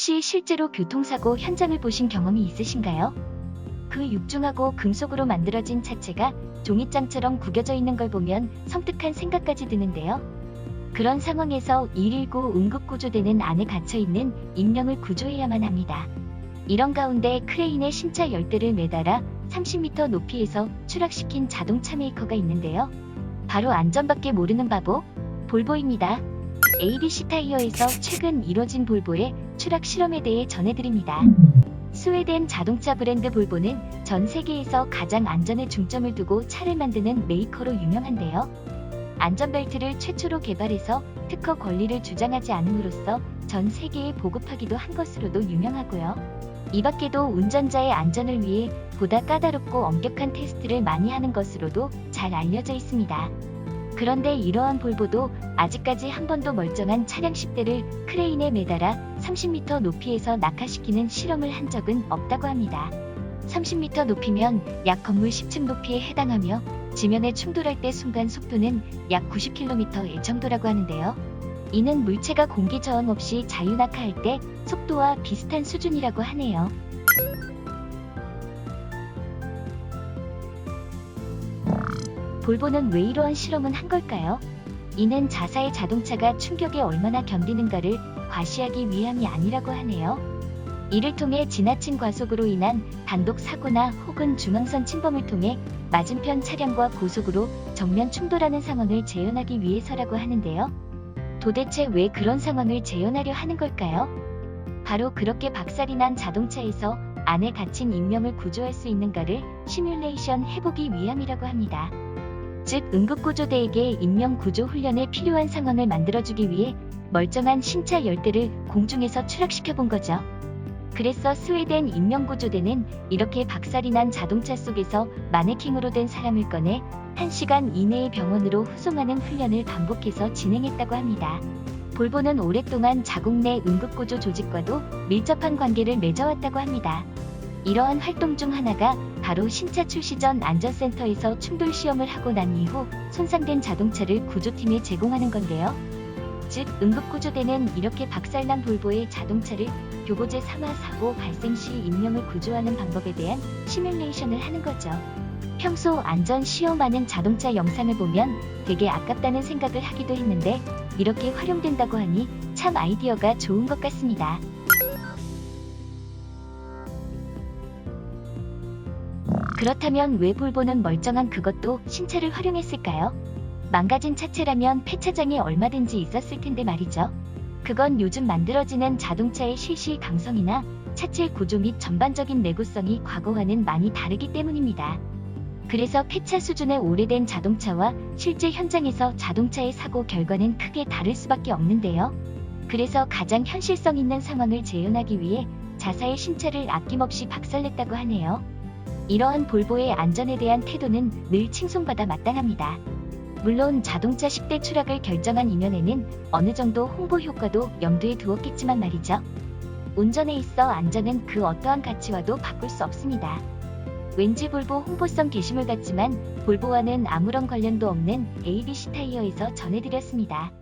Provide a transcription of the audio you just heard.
혹시 실제로 교통사고 현장을 보신 경험이 있으신가요? 그 육중하고 금속으로 만들어진 차체가 종이장처럼 구겨져 있는 걸 보면 섬뜩한 생각까지 드는데요. 그런 상황에서 119 응급구조대는 안에 갇혀있는 인명을 구조해야만 합니다. 이런 가운데 크레인에 신차 열대를 매달아 30m 높이에서 추락시킨 자동차 메이커가 있는데요. 바로 안전밖에 모르는 바보 볼보입니다. ABC 타이어에서 최근 이뤄진 볼보의 추락 실험에 대해 전해드립니다. 스웨덴 자동차 브랜드 볼보는 전 세계에서 가장 안전에 중점을 두고 차를 만드는 메이커로 유명한데요. 안전벨트를 최초로 개발해서 특허 권리를 주장하지 않음으로써 전 세계에 보급하기도 한 것으로도 유명하고요. 이 밖에도 운전자의 안전을 위해 보다 까다롭고 엄격한 테스트를 많이 하는 것으로도 잘 알려져 있습니다. 그런데 이러한 볼보도 아직까지 한 번도 멀쩡한 차량 10대를 크레인에 매달아 30m 높이에서 낙하시키는 실험을 한 적은 없다고 합니다. 30m 높이면 약 건물 10층 높이에 해당하며 지면에 충돌할 때 순간 속도는 약 90km의 정도라고 하는데요. 이는 물체가 공기 저항 없이 자유 낙하할 때 속도와 비슷한 수준이라고 하네요. 볼보는 왜 이러한 실험은 한 걸까요? 이는 자사의 자동차가 충격에 얼마나 견디는가를 과시하기 위함이 아니라고 하네요. 이를 통해 지나친 과속으로 인한 단독 사고나 혹은 중앙선 침범을 통해 맞은편 차량과 고속으로 정면 충돌하는 상황을 재현하기 위해서라고 하는데요. 도대체 왜 그런 상황을 재현하려 하는 걸까요? 바로 그렇게 박살이 난 자동차에서 안에 갇힌 인명을 구조할 수 있는가를 시뮬레이션 해보기 위함이라고 합니다. 즉 응급구조대에게 인명구조 훈련에 필요한 상황을 만들어주기 위해 멀쩡한 신차 열대를 공중에서 추락시켜 본 거죠. 그래서 스웨덴 인명구조대는 이렇게 박살이 난 자동차 속에서 마네킹으로 된 사람을 꺼내 1시간 이내에 병원으로 후송하는 훈련을 반복해서 진행했다고 합니다. 볼보는 오랫동안 자국 내 응급구조 조직과도 밀접한 관계를 맺어왔다고 합니다. 이러한 활동 중 하나가 바로 신차 출시 전 안전센터에서 충돌 시험을 하고 난 이후 손상된 자동차를 구조팀에 제공하는 건데요. 즉 응급구조대는 이렇게 박살난 볼보의 자동차를 교보제 3화 사고 발생 시 인명을 구조하는 방법에 대한 시뮬레이션을 하는 거죠. 평소 안전 시험하는 자동차 영상을 보면 되게 아깝다는 생각을 하기도 했는데 이렇게 활용된다고 하니 참 아이디어가 좋은 것 같습니다. 그렇다면 왜 볼보는 멀쩡한 그것도 신차를 활용했을까요? 망가진 차체라면 폐차장에 얼마든지 있었을 텐데 말이죠. 그건 요즘 만들어지는 자동차의 실시 강성이나 차체 구조 및 전반적인 내구성이 과거와는 많이 다르기 때문입니다. 그래서 폐차 수준의 오래된 자동차와 실제 현장에서 자동차의 사고 결과는 크게 다를 수밖에 없는데요. 그래서 가장 현실성 있는 상황을 재현하기 위해 자사의 신차를 아낌없이 박살냈다고 하네요. 이러한 볼보의 안전에 대한 태도는 늘 칭송받아 마땅합니다. 물론 자동차 10대 추락을 결정한 이면에는 어느 정도 홍보 효과도 염두에 두었겠지만 말이죠. 운전에 있어 안전은 그 어떠한 가치와도 바꿀 수 없습니다. 왠지 볼보 홍보성 게시물 같지만 볼보와는 아무런 관련도 없는 ABC 타이어에서 전해드렸습니다.